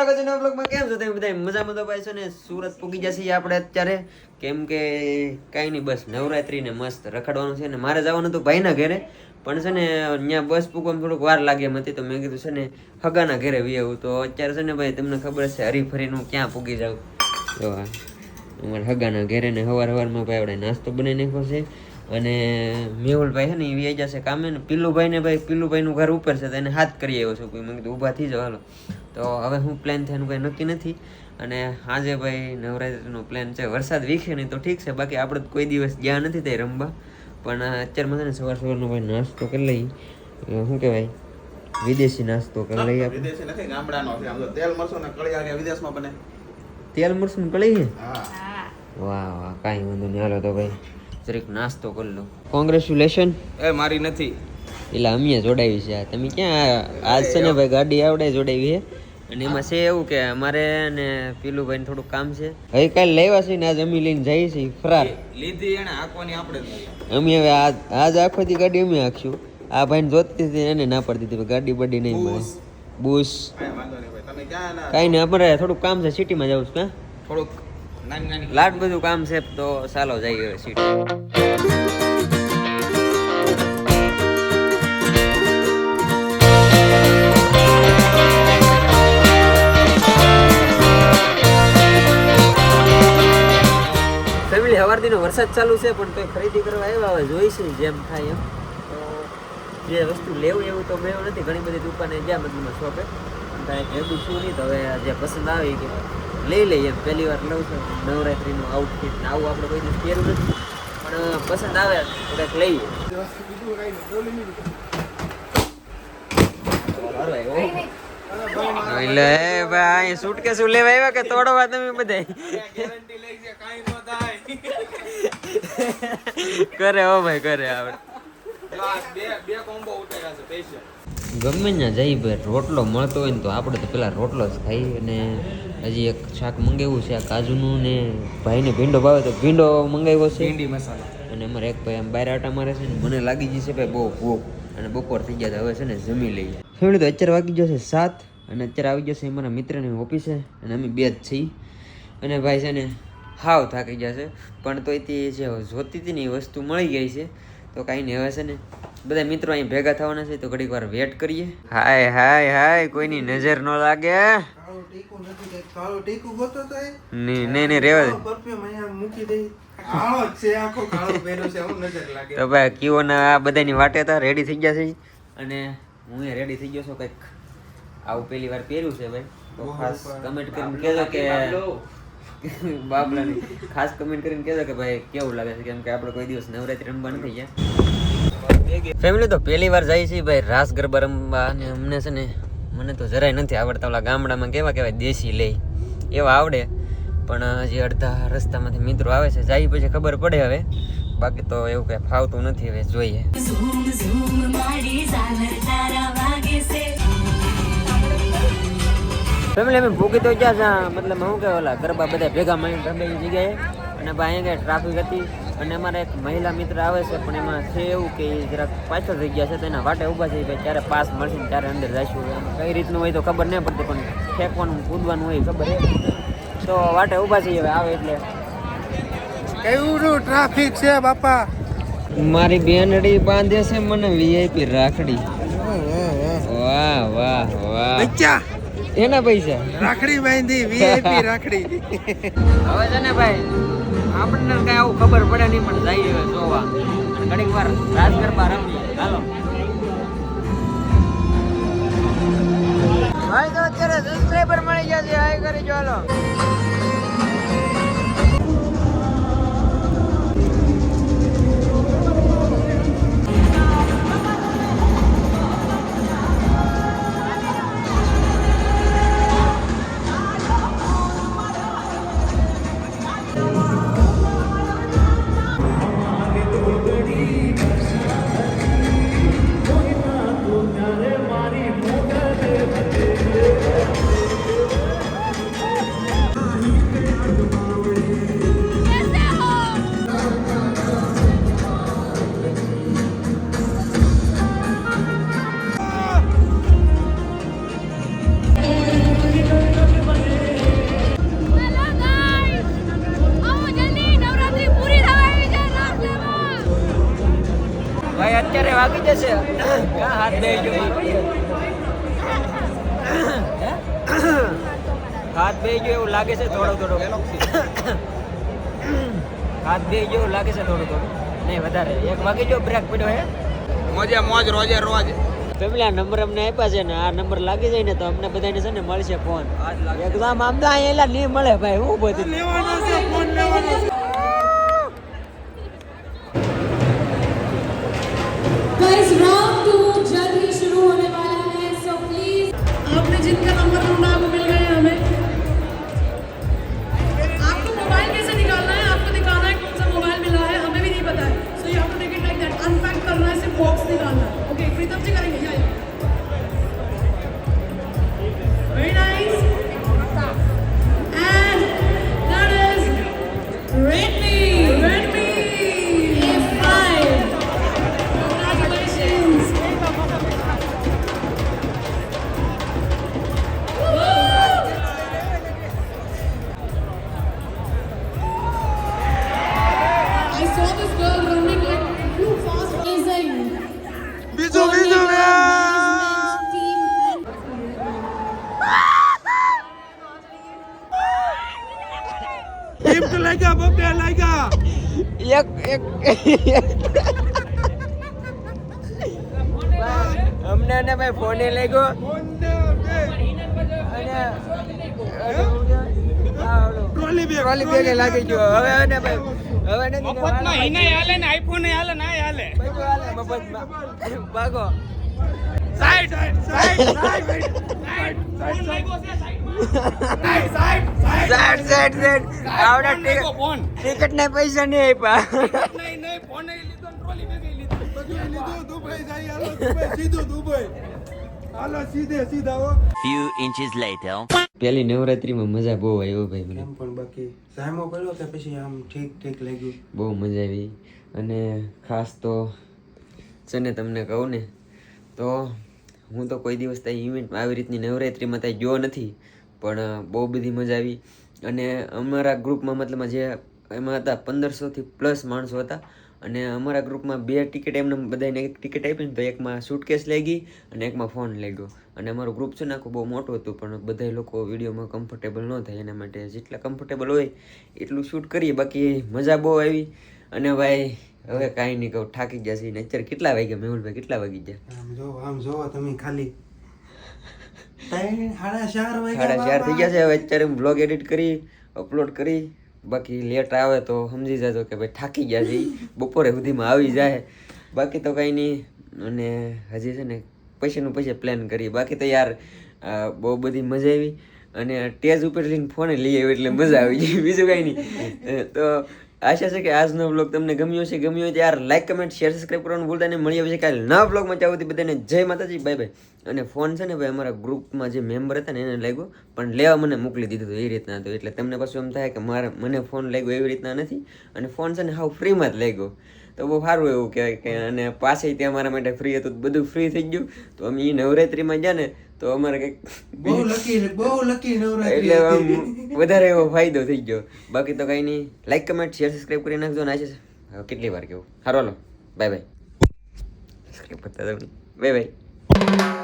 સ્વાગત છે નવા બ્લોગમાં કેમ છો? તમે બધા મજામાં તો ભાઈ છે ને? સુરત પૂગી જશે આપણે અત્યારે. કેમ કે કાંઈ નહીં, બસ નવરાત્રી ને મસ્ત રખડવાનું છે ને મારે જવાનું હતું ભાઈના ઘરે. પણ છે ને ત્યાં બસ પૂકવામાં થોડુંક વાર લાગે હતી, તો મેં કીધું છે ને, હગાના ઘરે વી આવું. તો અત્યારે છે ને ભાઈ, તમને ખબર છે, હરીફરીને હું ક્યાં પૂગી જાઉં? તો અમારા હગાના ઘરે ને હવાર હવારમાં ભાઈ આપણે નાસ્તો બનાવી નાખ્યો છે. અને મેહુલભાઈ છે ને એ વ્યાઈ જશે કામે ને પીલુભાઈ ને ભાઈ પીલુભાઈનું ઘર ઉપર છે તો એને હાથ કરી આવ્યો છું મેં કીધું ઊભા થઈ જાઓ હાલો. તો હવે હું પ્લાન થાય એનું કંઈ નક્કી નથી. અને આજે ભાઈ નવરાત્રિનો પ્લાન છે. વરસાદ વીખે નહીં તો ઠીક છે. બાકી આપણે કોઈ દિવસ ગયા નથી તે રમવા. પણ અત્યારમાં છે ને સવાર સવારનો ભાઈ નાસ્તો કરી લઈ શું કહેવાય? વિદેશી નાસ્તો કરી લઈએ વિદેશી નથી ગામડાનો છે. આમ તો તેલ મરચું ને કળિયા કે વિદેશમાં બને. તેલ મરસું કળી વાહ વાહ કાંઈ વાંધો નહીં. હાલો તો ભાઈ. જરીક નાસ્તો કરી લો કોંગ્રેચ્યુલેશન એ મારી નથી. એટલે અમે જોડાવી છે આ. તમે ક્યાં આજ છે ને ભાઈ ગાડી આવડે જોડાવી છે. અને એમાં છે એવું કે અમારે ને પીલુભાઈ થોડુંક કામ છે. હવે કાલે લેવા છે ને આજ અમે લઈને જઈએ છીએ ફરાર. લીધી એને આંકવાની આપણે અમે હવે આજ આજ આખો દી ગાડી અમે આખશું આ ભાઈને જોતી હતી એને ના પડતી હતી ભાઈ ગાડી બડી નહીં મળે. બુશ. કાંઈ નહીં ભાઈ. તમે ક્યાં ના કાંઈ નહીં અમારે થોડુંક કામ છે સિટીમાં જવું છે કાં થોડુંક લાટ બધું કામ છે, તો ચાલો જઈએ હવે સીટ. હવારદીનો વરસાદ ચાલુ છે, પણ તો ખરીદી કરવા આવ્યા હવે જોઈશું જેમ થાય એમ. તો જે વસ્તુ લેવું એવું તો મેં નથી, ઘણી બધી દુકાને ગયા મતલબમાં શોપે. પણ કાંઈ ભેગું શું નહીં, તો હવે જે પસંદ આવી કે લઈ લઈએ. એમ પહેલી વાર લઉં છું. નવરાત્રીનું આઉટફિટ ને આવું આપણે કોઈ દિવસ પહેર્યું નથી. પણ પસંદ આવે તો કંઈક લઈએ. એટલે ભાઈ સુટકેસ લેવા આવ્યા કે તોડવા તમે બધા ગેરંટી લઈ છે કાંઈ ન થાય કરે હો ભાઈ કરે આપણે બે બે કોમ્બો ઉતાર્યા છે સ્પેશિયલ ગમે ત્યાં જઈ ભાઈ રોટલો મળતો હોય ને તો આપણે તો પેલા રોટલો જ ખાઈ અને હજી એક શાક મંગાવ્યું છે આ કાજુનું ને ભાઈને ભીંડો ભાવે તો ભીંડો મંગાવ્યો છે. ભીંડી મસાલા. અને અમારે એક ભાઈ આમ બહાર આટા મારે છે ને મને લાગી જશે ભાઈ બહુ ભૂખ. અને બપોર થઈ ગયા તો હવે છે ને જમી લઈએ. ફેમિલી તો અત્યારે વાગી ગયો છે સાત અને અત્યારે આવી જશે અમારા મિત્રની ઓફિસે અને અમે બે જ છીએ. અને ભાઈ છે ને હાવ થાકી ગયા છે. પણ તોય તે જે જોતી હતી ને એ વસ્તુ મળી ગઈ છે. તો કાંઈ નહીં હવે છે ને બધા મિત્રો અહીં ભેગા થવાના છે તો ઘડીક વાર વેટ કરીએ. હાય હાય હાય કોઈની નજર ન લાગે તો ભાઈ કીઓના આ બધાની વાટે હતા રેડી થઈ ગયા છે. અને હું રેડી થઈ ગયો છું કંઈક. આવું પહેલી વાર પહેર્યું છે ભાઈ. તો ખાસ કમેન્ટ કરીને કહેજો કે બાબલાની. ખાસ કમેન્ટ કરીને કહેજો કે ભાઈ કેવું લાગે છે? કેમ કે આપણે કોઈ દિવસ નવરાત્રી રમવા નથી ગયા. ફેમિલી તો પહેલી વાર જાય છે ભાઈ રાસ ગરબા રમવા અને અમને છે ને મને તો જરાય નથી આવડતા. ઓલા ગામડામાં કેવા કહેવાય દેશી લઈ એવા આવડે. પણ હજી અડધા રસ્તામાંથી મિત્રો આવે છે જાય પછી ખબર પડે હવે. બાકી તો એવું કઈ ફાવતું નથી હવે જોઈએ. ફેમિલી અમે ભૂકી તો ગયા છે મતલબ હું કે ઓલા ગરબા બધા ભેગા મળીને રમે જગ્યાએ. અને ભાઈ અહીંયા ટ્રાફિક હતી? અને અમારા એક મહિલા મિત્ર આવે છે પણ એમાં છે એવું કે એ જરાક પાછળ થઈ ગયા છે તો એના વાટે ઊભા છે કે ત્યારે પાસ મળશે ને ત્યારે અંદર જઈશું એમ કઈ રીતનું હોય તો ખબર નહીં પડતી પણ ફેંકવાનું કૂદવાનું હોય ખબર તો વાટે ઊભા છે હવે આવે એટલે. કેવું ટ્રાફિક છે બાપા? મારી બેનડી બાંધે છે મને વીઆઈપી રાખડી. વાહ વાહ વાહ. બચ્ચા એના પૈસા? રાખડી બાંધી વીઆઈપી રાખડી. હવે છે ને ભાઈ આપણને કઈ આવું ખબર પડે નહીં, પણ જઈએ હવે જોવા. ઘડીક વાર રાસ ગરબા રમીએ. હાલો. ભાઈ તો અત્યારે સબસ્ક્રાઈબર મળી છે. હાય કરી ભાઈ અત્યારે વાગી જશે. ક્યાં હાથ દઈ ગયો હાથ બે ગયો એવું લાગે છે થોડો થોડો? હાથ બે ગયો એવું લાગે છે થોડો થોડો? નહીં વધારે. એક વાગી ગયો બ્રેક પડ્યો હે? મોજે મોજ રોજે રોજ. તો પેલા નંબર અમને આપ્યા છે ને આ નંબર લાગી જાય ને તો અમને બધાને છે ને મળશે ફોન એકદમ આમ તો અહીંયા નહીં મળે ભાઈ હું બધું લેવાનો છે ફોન લેવાનો છે. fica namorando na água. Saw this girl running like too fast. Amazing. બીજું બીજું ગિફ્ટ લાગ્યા બબ્બે લાગ્યા એક એક અમને ને ભાઈ ફોને લઈ ગયો અને ટ્રોલી બેગ ટ્રોલી બેગે લાગી ગયો. હવે ને ભાઈ હવે મફતમાં હિને હાલે ને આઈફોન હાલે ના હાલે. બધું હાલે મફતમાં. ભાગો. Side side side side side side side આવડા ટિકિટ ફોન ટિકિટ ના પૈસા નહીં આપ્યા નહીં નહીં ફોન લીધો ટ્રોલી લીધો. બધું લીધું દુબઈ જાય હાલો દુબઈ સીધું દુબઈ. હાલો સીધે સીધા હો. Few inches પેલી નવરાત્રીમાં મજા બહુ આવી હો ભાઈ મને. પણ બાકી સાયમો કર્યો કે પછી આમ ઠીક ઠીક લાગ્યું? બહુ મજા આવી. અને ખાસ તો છે ને તમને કહું ને તો હું તો કોઈ દિવસ ત્યાં ઇવેન્ટમાં આવી રીતની નવરાત્રીમાં ત્યાં ગયો નથી પણ બહુ બધી મજા આવી. અને અમારા ગ્રુપમાં મતલબ જે એમાં હતા પંદરસોથી પ્લસ માણસો હતા. અને અમારા ગ્રુપમાં બે ટિકિટ એમને બધાને એક ટિકિટ આપી ને તો એકમાં સૂટકેસ લઈ ગઈ અને એકમાં ફોન લઈ ગયો અને અમારું ગ્રુપ છે ને આખું બહુ મોટું હતું પણ બધા લોકો વિડીયોમાં કમ્ફર્ટેબલ ન થાય એના માટે જેટલા કમ્ફર્ટેબલ હોય એટલું શૂટ કરીએ બાકી મજા બહુ આવી. અને ભાઈ હવે કાંઈ નહીં કહું થાકી ગયા છીએ અત્યારે કેટલા વાગ્યા મેહુલભાઈ કેટલા વાગી ગયા? આમ જો આમ તમે ખાલી સાડા ચાર વાગ્યા સાડા ચાર થઈ ગયા છે હવે અત્યારે હું બ્લોગ એડિટ કરી અપલોડ કરી બાકી લેટ આવે તો સમજી જજો કે ભાઈ થાકી ગયા છે બપોરે સુધીમાં આવી જાય. બાકી તો કાંઈ નહીં અને હજી છે ને પૈસાનું પૈસા પ્લાન કરીએ. બાકી તો યાર બહુ બધી મજા આવી. અને ટેજ ઉપર લઈને ફોને લઈ આવ્યો એટલે મજા આવી ગઈ. બીજું કાંઈ નહીં. તો આશા છે કે આજનો બ્લોગ તમને ગમ્યો છે ગમ્યો હોય તો યાર લાઈક કમેન્ટ શેર સબસ્ક્રાઈબ કરવાનું ભૂલતા નહીં. મળી આવશે કાલે નવા બ્લોગમાં ચાવું બધાને જય માતાજી. બાય બાય અને ફોન છે ને ભાઈ અમારા ગ્રુપમાં જે મેમ્બર હતા ને એને લાગ્યો. પણ લેવા મને મોકલી દીધું એ રીતના હતું. એટલે તમને પાછું એમ થાય કે મારે, મને ફોન લાગ્યો એવી રીતના નથી. અને ફોન છે ને હાવ ફ્રીમાં જ લાગ્યો. તો બહુ સારું એવું કહેવાય કે અને પાસે ત્યાં અમારા માટે ફ્રી હતું બધું ફ્રી થઈ ગયું. તો અમે એ નવરાત્રિમાં ગયા ને તો અમારે કંઈક બહુ લકી બહુ લકી નવરાત્રી એટલે આમ વધારે એવો ફાયદો થઈ ગયો. બાકી તો કંઈ નહીં. લાઈક કમેન્ટ શેર સબસ્ક્રાઈબ કરી નાખજો ને આજે. હવે કેટલી વાર કેવું? હારો લો બાય બાય સબસ્ક્રાઈબ કરતા જાવ બાય બાય